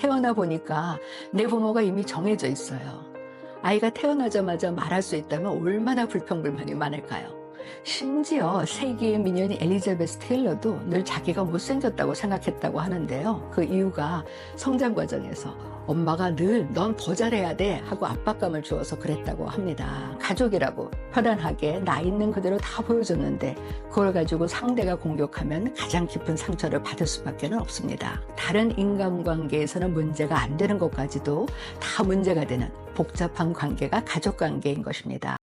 태어나 보니까 내 부모가 이미 정해져 있어요. 아이가 태어나자마자 말할 수 있다면 얼마나 불평불만이 많을까요? 심지어 세기의 미녀인 엘리자베스 테일러도 늘 자기가 못생겼다고 생각했다고 하는데요. 그 이유가 성장 과정에서 엄마가 늘 넌 더 잘해야 돼 하고 압박감을 주어서 그랬다고 합니다. 가족이라고 편안하게 나 있는 그대로 다 보여줬는데 그걸 가지고 상대가 공격하면 가장 깊은 상처를 받을 수밖에 없습니다. 다른 인간관계에서는 문제가 안 되는 것까지도 다 문제가 되는 복잡한 관계가 가족 관계인 것입니다.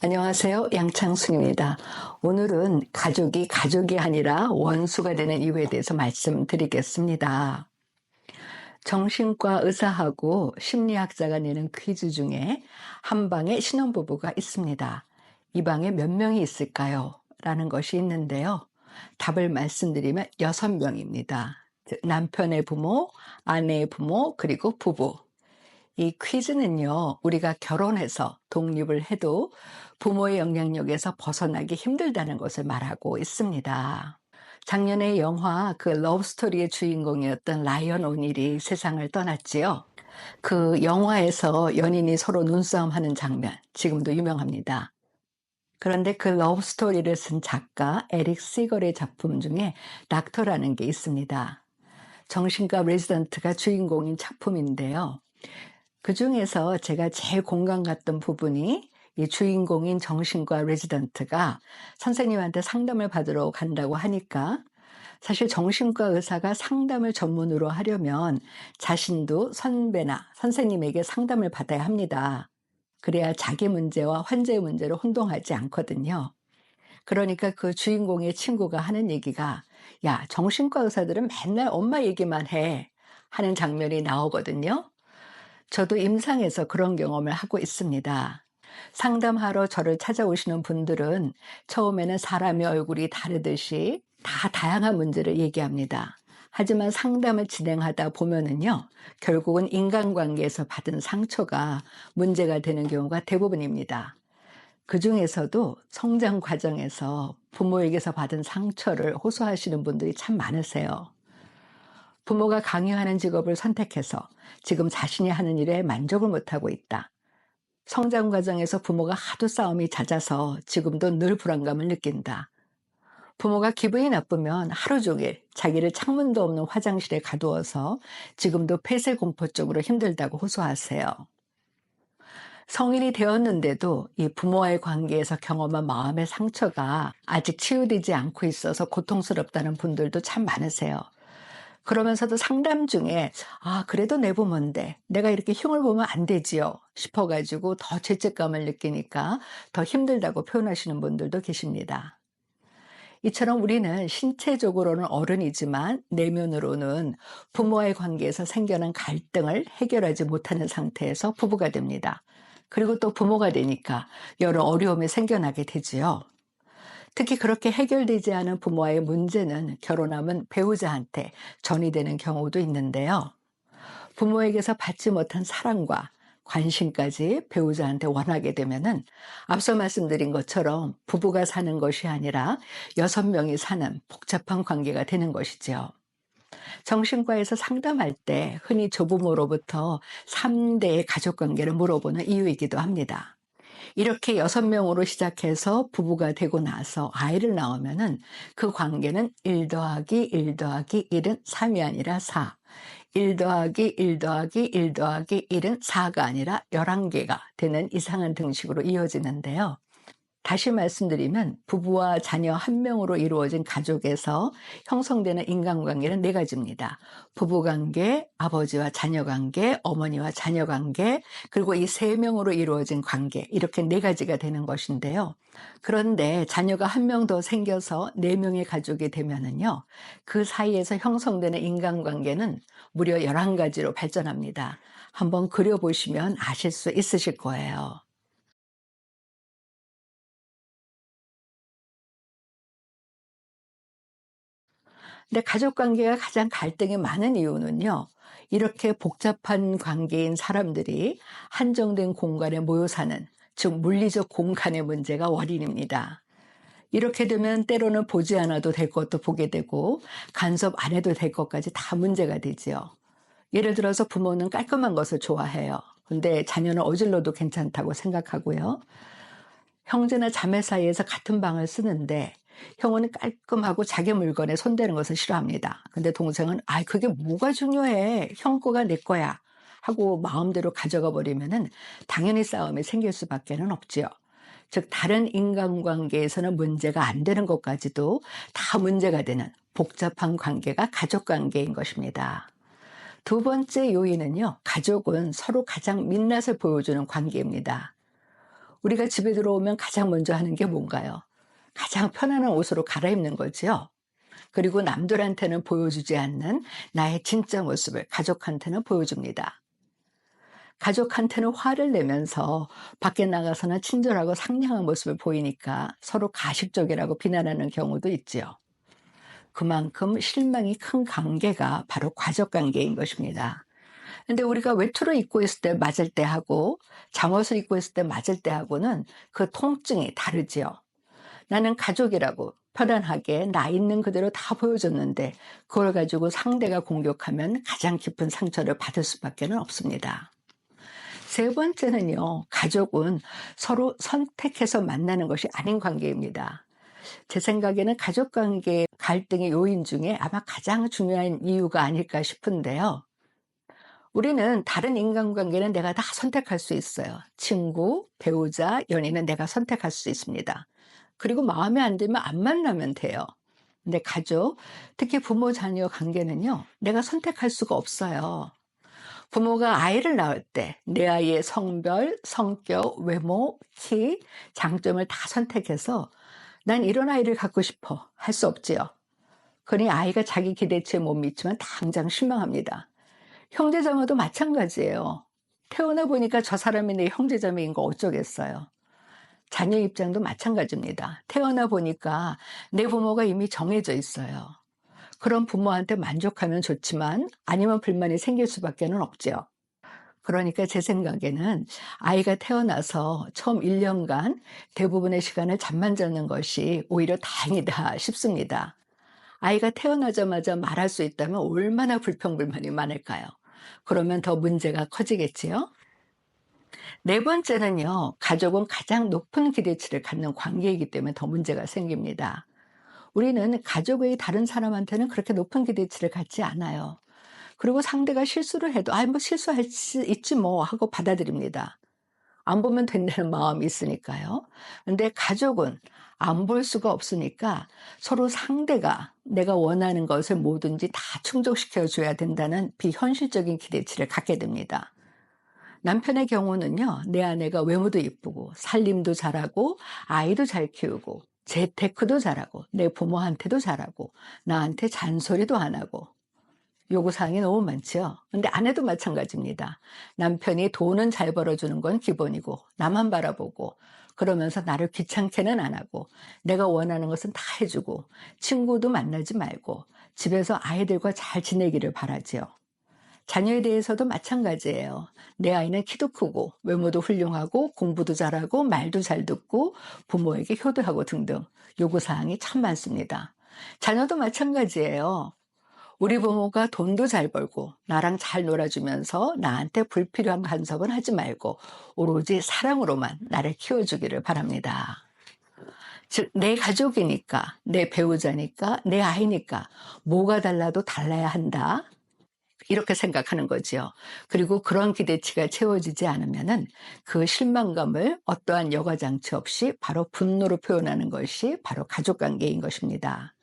안녕하세요. 양창순입니다. 오늘은 가족이 가족이 아니라 원수가 되는 이유에 대해서 말씀드리겠습니다. 정신과 의사하고 심리학자가 내는 퀴즈 중에 한 방에 신혼부부가 있습니다. 이 방에 몇 명이 있을까요? 라는 것이 있는데요. 답을 말씀드리면 여섯 명입니다. 남편의 부모, 아내의 부모, 그리고 부부. 이 퀴즈는요, 우리가 결혼해서 독립을 해도 부모의 영향력에서 벗어나기 힘들다는 것을 말하고 있습니다. 작년에 영화 그 러브스토리의 주인공이었던 라이언 오닐이 세상을 떠났지요. 그 영화에서 연인이 서로 눈싸움 하는 장면, 지금도 유명합니다. 그런데 그 러브스토리를 쓴 작가 에릭 시걸의 작품 중에 닥터라는 게 있습니다. 정신과 레지던트가 주인공인 작품인데요. 그 중에서 제가 제일 공감 갔던 부분이 이 주인공인 정신과 레지던트가 선생님한테 상담을 받으러 간다고 하니까 사실 정신과 의사가 상담을 전문으로 하려면 자신도 선배나 선생님에게 상담을 받아야 합니다. 그래야 자기 문제와 환자의 문제를 혼동하지 않거든요. 그러니까 그 주인공의 친구가 하는 얘기가 야, 정신과 의사들은 맨날 엄마 얘기만 해. 하는 장면이 나오거든요. 저도 임상에서 그런 경험을 하고 있습니다. 상담하러 저를 찾아오시는 분들은 처음에는 사람의 얼굴이 다르듯이 다 다양한 문제를 얘기합니다. 하지만 상담을 진행하다 보면은요, 결국은 인간관계에서 받은 상처가 문제가 되는 경우가 대부분입니다. 그 중에서도 성장 과정에서 부모에게서 받은 상처를 호소하시는 분들이 참 많으세요. 부모가 강요하는 직업을 선택해서 지금 자신이 하는 일에 만족을 못하고 있다. 성장 과정에서 부모가 하도 싸움이 잦아서 지금도 늘 불안감을 느낀다. 부모가 기분이 나쁘면 하루 종일 자기를 창문도 없는 화장실에 가두어서 지금도 폐쇄 공포적으로 힘들다고 호소하세요. 성인이 되었는데도 이 부모와의 관계에서 경험한 마음의 상처가 아직 치유되지 않고 있어서 고통스럽다는 분들도 참 많으세요. 그러면서도 상담 중에 아 그래도 내 부모인데 내가 이렇게 흉을 보면 안 되지요 싶어가지고 더 죄책감을 느끼니까 더 힘들다고 표현하시는 분들도 계십니다. 이처럼 우리는 신체적으로는 어른이지만 내면으로는 부모와의 관계에서 생겨난 갈등을 해결하지 못하는 상태에서 부부가 됩니다. 그리고 또 부모가 되니까 여러 어려움이 생겨나게 되지요. 특히 그렇게 해결되지 않은 부모와의 문제는 결혼하면 배우자한테 전이되는 경우도 있는데요. 부모에게서 받지 못한 사랑과 관심까지 배우자한테 원하게 되면은 앞서 말씀드린 것처럼 부부가 사는 것이 아니라 여섯 명이 사는 복잡한 관계가 되는 것이지요. 정신과에서 상담할 때 흔히 조부모로부터 3대의 가족 관계를 물어보는 이유이기도 합니다. 이렇게 여섯 명으로 시작해서 부부가 되고 나서 아이를 낳으면은 그 관계는 1 더하기 1 더하기 1은 3이 아니라 4. 1 더하기 1 더하기 1 더하기 1은 4가 아니라 11개가 되는 이상한 등식으로 이어지는데요. 다시 말씀드리면 부부와 자녀 한 명으로 이루어진 가족에서 형성되는 인간관계는 네 가지입니다. 부부관계, 아버지와 자녀관계, 어머니와 자녀관계, 그리고 이 세 명으로 이루어진 관계 이렇게 네 가지가 되는 것인데요. 그런데 자녀가 한 명 더 생겨서 네 명의 가족이 되면은요. 그 사이에서 형성되는 인간관계는 무려 11가지로 발전합니다. 한번 그려보시면 아실 수 있으실 거예요. 근데 가족 관계가 가장 갈등이 많은 이유는요. 이렇게 복잡한 관계인 사람들이 한정된 공간에 모여 사는 즉 물리적 공간의 문제가 원인입니다. 이렇게 되면 때로는 보지 않아도 될 것도 보게 되고 간섭 안 해도 될 것까지 다 문제가 되지요. 예를 들어서 부모는 깔끔한 것을 좋아해요. 근데 자녀는 어질러도 괜찮다고 생각하고요. 형제나 자매 사이에서 같은 방을 쓰는데 형은 깔끔하고 자기 물건에 손대는 것을 싫어합니다. 근데 동생은 아 그게 뭐가 중요해 형 거가 내 거야 하고 마음대로 가져가 버리면은 당연히 싸움이 생길 수밖에는 없지요. 즉 다른 인간관계에서는 문제가 안 되는 것까지도 다 문제가 되는 복잡한 관계가 가족 관계인 것입니다. 두 번째 요인은요, 가족은 서로 가장 민낯을 보여주는 관계입니다. 우리가 집에 들어오면 가장 먼저 하는 게 뭔가요? 가장 편안한 옷으로 갈아입는 거지요. 그리고 남들한테는 보여주지 않는 나의 진짜 모습을 가족한테는 보여줍니다. 가족한테는 화를 내면서 밖에 나가서는 친절하고 상냥한 모습을 보이니까 서로 가식적이라고 비난하는 경우도 있지요. 그만큼 실망이 큰 관계가 바로 가족 관계인 것입니다. 근데 우리가 외투를 입고 있을 때 맞을 때 하고 잠옷을 입고 있을 때 맞을 때 하고는 그 통증이 다르지요. 나는 가족이라고 편안하게 나 있는 그대로 다 보여줬는데 그걸 가지고 상대가 공격하면 가장 깊은 상처를 받을 수밖에 없습니다. 세 번째는요, 가족은 서로 선택해서 만나는 것이 아닌 관계입니다. 제 생각에는 가족 관계 갈등의 요인 중에 아마 가장 중요한 이유가 아닐까 싶은데요. 우리는 다른 인간관계는 내가 다 선택할 수 있어요. 친구, 배우자, 연인은 내가 선택할 수 있습니다. 그리고 마음에 안 들면 안 만나면 돼요. 근데 가족, 특히 부모 자녀 관계는요, 내가 선택할 수가 없어요. 부모가 아이를 낳을 때 내 아이의 성별, 성격, 외모, 키, 장점을 다 선택해서 난 이런 아이를 갖고 싶어 할 수 없지요. 그러니 아이가 자기 기대치에 못 미치면 당장 실망합니다. 형제자매도 마찬가지예요. 태어나 보니까 저 사람이 내 형제자매인 거 어쩌겠어요. 자녀 입장도 마찬가지입니다. 태어나 보니까 내 부모가 이미 정해져 있어요. 그런 부모한테 만족하면 좋지만 아니면 불만이 생길 수밖에 없죠. 그러니까 제 생각에는 아이가 태어나서 처음 1년간 대부분의 시간을 잠만 자는 것이 오히려 다행이다 싶습니다. 아이가 태어나자마자 말할 수 있다면 얼마나 불평불만이 많을까요? 그러면 더 문제가 커지겠지요? 네 번째는요, 가족은 가장 높은 기대치를 갖는 관계이기 때문에 더 문제가 생깁니다. 우리는 가족 외의 다른 사람한테는 그렇게 높은 기대치를 갖지 않아요. 그리고 상대가 실수를 해도, 아, 뭐 실수할 수 있지 뭐 하고 받아들입니다. 안 보면 된다는 마음이 있으니까요. 근데 가족은 안 볼 수가 없으니까 서로 상대가 내가 원하는 것을 뭐든지 다 충족시켜 줘야 된다는 비현실적인 기대치를 갖게 됩니다. 남편의 경우는요, 내 아내가 외모도 이쁘고, 살림도 잘하고, 아이도 잘 키우고, 재테크도 잘하고, 내 부모한테도 잘하고, 나한테 잔소리도 안 하고, 요구사항이 너무 많죠. 근데 아내도 마찬가지입니다. 남편이 돈은 잘 벌어주는 건 기본이고, 나만 바라보고, 그러면서 나를 귀찮게는 안 하고, 내가 원하는 것은 다 해주고, 친구도 만나지 말고, 집에서 아이들과 잘 지내기를 바라지요. 자녀에 대해서도 마찬가지예요. 내 아이는 키도 크고 외모도 훌륭하고 공부도 잘하고 말도 잘 듣고 부모에게 효도하고 등등 요구사항이 참 많습니다. 자녀도 마찬가지예요. 우리 부모가 돈도 잘 벌고 나랑 잘 놀아주면서 나한테 불필요한 간섭은 하지 말고 오로지 사랑으로만 나를 키워주기를 바랍니다. 즉, 내 가족이니까, 내 배우자니까, 내 아이니까, 뭐가 달라도 달라야 한다. 이렇게 생각하는 거지요. 그리고 그런 기대치가 채워지지 않으면은 그 실망감을 어떠한 여과 장치 없이 바로 분노로 표현하는 것이 바로 가족 관계인 것입니다.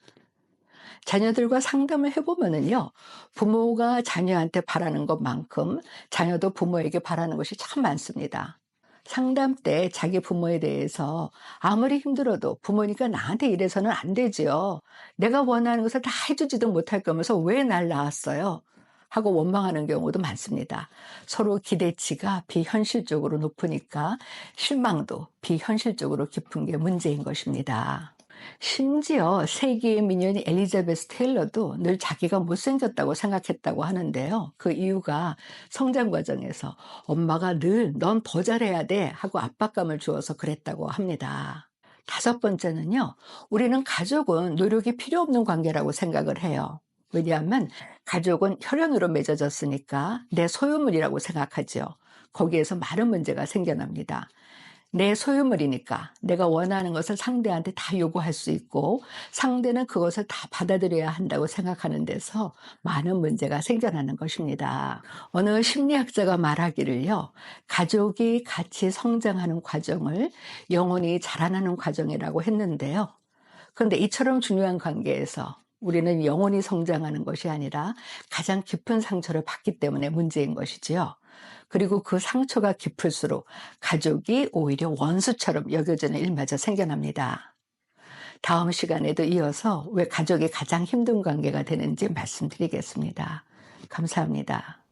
자녀들과 상담을 해보면은요, 부모가 자녀한테 바라는 것만큼 자녀도 부모에게 바라는 것이 참 많습니다. 상담 때 자기 부모에 대해서 아무리 힘들어도 부모니까 나한테 이래서는 안 되지요. 내가 원하는 것을 다 해주지도 못할 거면서 왜 날 낳았어요? 하고 원망하는 경우도 많습니다. 서로 기대치가 비현실적으로 높으니까 실망도 비현실적으로 깊은 게 문제인 것입니다. 심지어 세기의 미녀인 엘리자베스 테일러도 늘 자기가 못생겼다고 생각했다고 하는데요. 그 이유가 성장 과정에서 엄마가 늘 넌 더 잘해야 돼 하고 압박감을 주어서 그랬다고 합니다. 다섯 번째는요, 우리는 가족은 노력이 필요 없는 관계라고 생각을 해요. 왜냐하면 가족은 혈연으로 맺어졌으니까 내 소유물이라고 생각하죠. 거기에서 많은 문제가 생겨납니다. 내 소유물이니까 내가 원하는 것을 상대한테 다 요구할 수 있고 상대는 그것을 다 받아들여야 한다고 생각하는 데서 많은 문제가 생겨나는 것입니다. 어느 심리학자가 말하기를요, 가족이 같이 성장하는 과정을 영혼이 자라나는 과정이라고 했는데요. 그런데 이처럼 중요한 관계에서 우리는 영혼이 성장하는 것이 아니라 가장 깊은 상처를 받기 때문에 문제인 것이지요. 그리고 그 상처가 깊을수록 가족이 오히려 원수처럼 여겨지는 일마저 생겨납니다. 다음 시간에도 이어서 왜 가족이 가장 힘든 관계가 되는지 말씀드리겠습니다. 감사합니다.